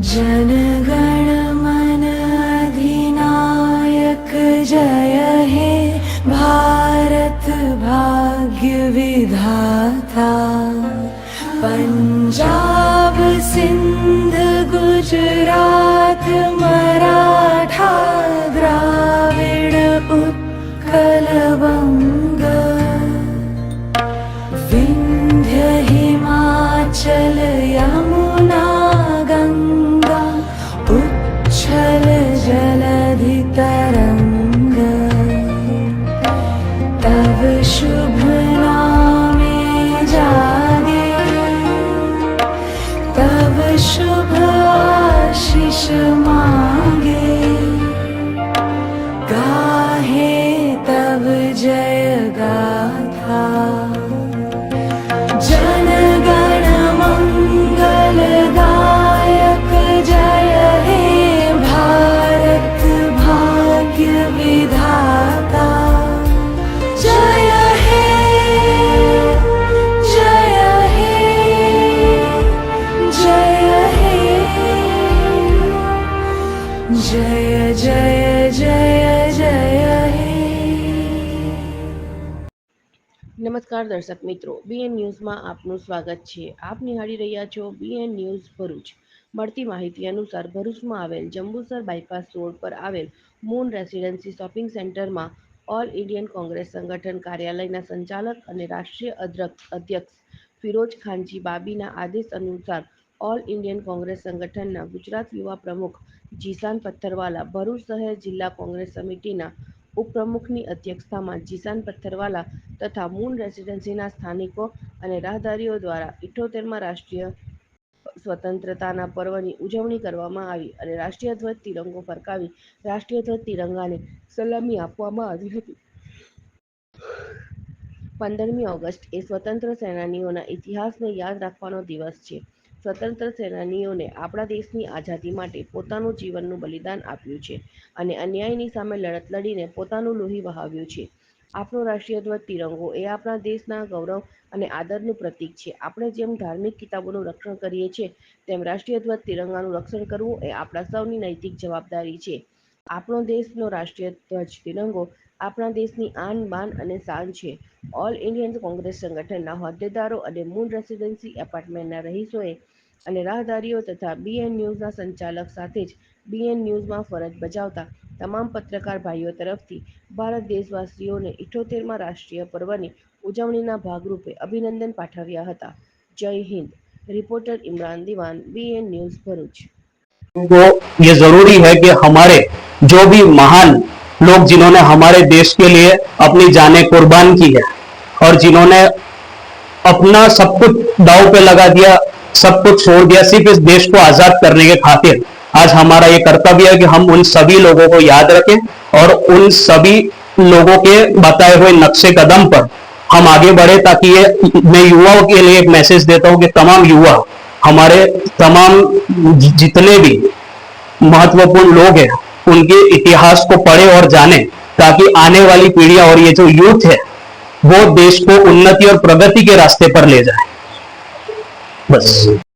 जनगण मन अधिनायक जय हे। भारत भाग्य विधाता। पंजाब सिंध गुजरात मराठा द्राविड उत्कल बंग विन्ध्य हिमाचल यमुना show. જય જય જય જય નમસ્કાર દર્શક મિત્રો બીએન ન્યૂઝમાં આપનું સ્વાગત છે. આપ નિહાળી રહ્યા છો બીએન ન્યૂઝ ભરૂચ. મળતી માહિતી અનુસાર ભરૂચમાં આવેલ જંબુસર બાયપાસ રોડ પર આવેલ મૂન રેસિડેન્સી શોપિંગ સેન્ટરમાં ઓલ ઇન્ડિયન કોંગ્રેસ સંગઠન કાર્યાલયના સંચાલક અને રાષ્ટ્રીય અધ્યક્ષ અધ્યક્ષ ફિરોજ ખાનજી બાબીના આદેશ અનુસાર ઓલ ઇન્ડિયન કોંગ્રેસ સંગઠનના ગુજરાત યુવા પ્રમુખ જીસાન પથ્થરવાલા, ભરૂચ શહેર જિલ્લા કોંગ્રેસ સમિતિના ઉપપ્રમુખની અધ્યક્ષતામાં જીસાન પથ્થરવાલા તથા મૂન રેસિડેન્સીના સ્થાનિકો અને રાહદારીઓ દ્વારા ઇઠોતેરમાં રાષ્ટ્રીય સ્વતંત્રતાના પર્વની ઉજવણી કરવામાં આવી અને રાષ્ટ્રીય ધ્વજ તિરંગો ફરકાવી રાષ્ટ્રીય ધ્વજ તિરંગાને સલામી આપવામાં આવી હતી. પંદરમી ઓગસ્ટ એ સ્વતંત્ર સેનાનીઓના ઇતિહાસને યાદ રાખવાનો દિવસ છે. સ્વતંત્ર સેનાનીઓને આપણા દેશની આઝાદી માટે પોતાનું જીવનનું બલિદાન આપ્યું છે અને અન્યાયની સામે લડત લડીને પોતાનું લોહી વહાવ્યું છે. આપણો રાષ્ટ્રીય ધ્વજ તિરંગો એ આપણા દેશના ગૌરવ અને આદરનું પ્રતીક છે. આપણે જેમ ધાર્મિક કિતાબોનું રક્ષણ કરીએ છીએ, તેમ રાષ્ટ્રીય ધ્વજ તિરંગાનું રક્ષણ કરવું એ આપણા સૌની નૈતિક જવાબદારી છે. આપણો દેશનો રાષ્ટ્રીય ધ્વજ તિરંગો આપણા દેશની આન બાન અને શાન છે ઓલ ઇન્ડિયન કોંગ્રેસ સંગઠનના હોદ્દેદારો અને મૂન રેસિડેન્સી એપાર્ટમેન્ટના રહીશોએ અને રાહદારીઓ તથા બીએન ન્યૂઝના સંચાલક સાથે જ બીએન ન્યૂઝમાં ફરજ બજાવતા તમામ પત્રકાર ભાઈઓ તરફથી ભારત દેશવાસીઓને ઇઠ્ઠોતેરમાં રાષ્ટ્રીય પર્વની ઉજવણીના ભાગરૂપે અભિનંદન પાઠવ્યા હતા જય Hind reporter Imran Diwan BN news Bharuch को ये जरूरी है कि हमारे जो भी महान लोग जिन्होंने हमारे देश के लिए अपनी जानें कुर्बान की है और जिन्होंने अपना सब कुछ दाव पे लगा दिया, सब कुछ छोड़ दिया, सिर्फ़ इस देश को आज़ाद करने के खातिर। आज हमारा ये कर्तव्य है कि हम उन सभी लोगों को याद रखें और उन सभी लोगों के बताए हुए नक्शे कदम पर हम आगे बढ़े ताकि ये, मैं युवाओं के लिए एक मैसेज देता हूँ कि तमाम युवा, हमारे तमाम जितने भी महत्वपूर्ण लोग हैं उनके इतिहास को पढ़े और जाने, ताकि आने वाली पीढ़ियाँ और ये जो यूथ है, वो देश को उन्नति और प्रगति के रास्ते पर ले जाए। बस।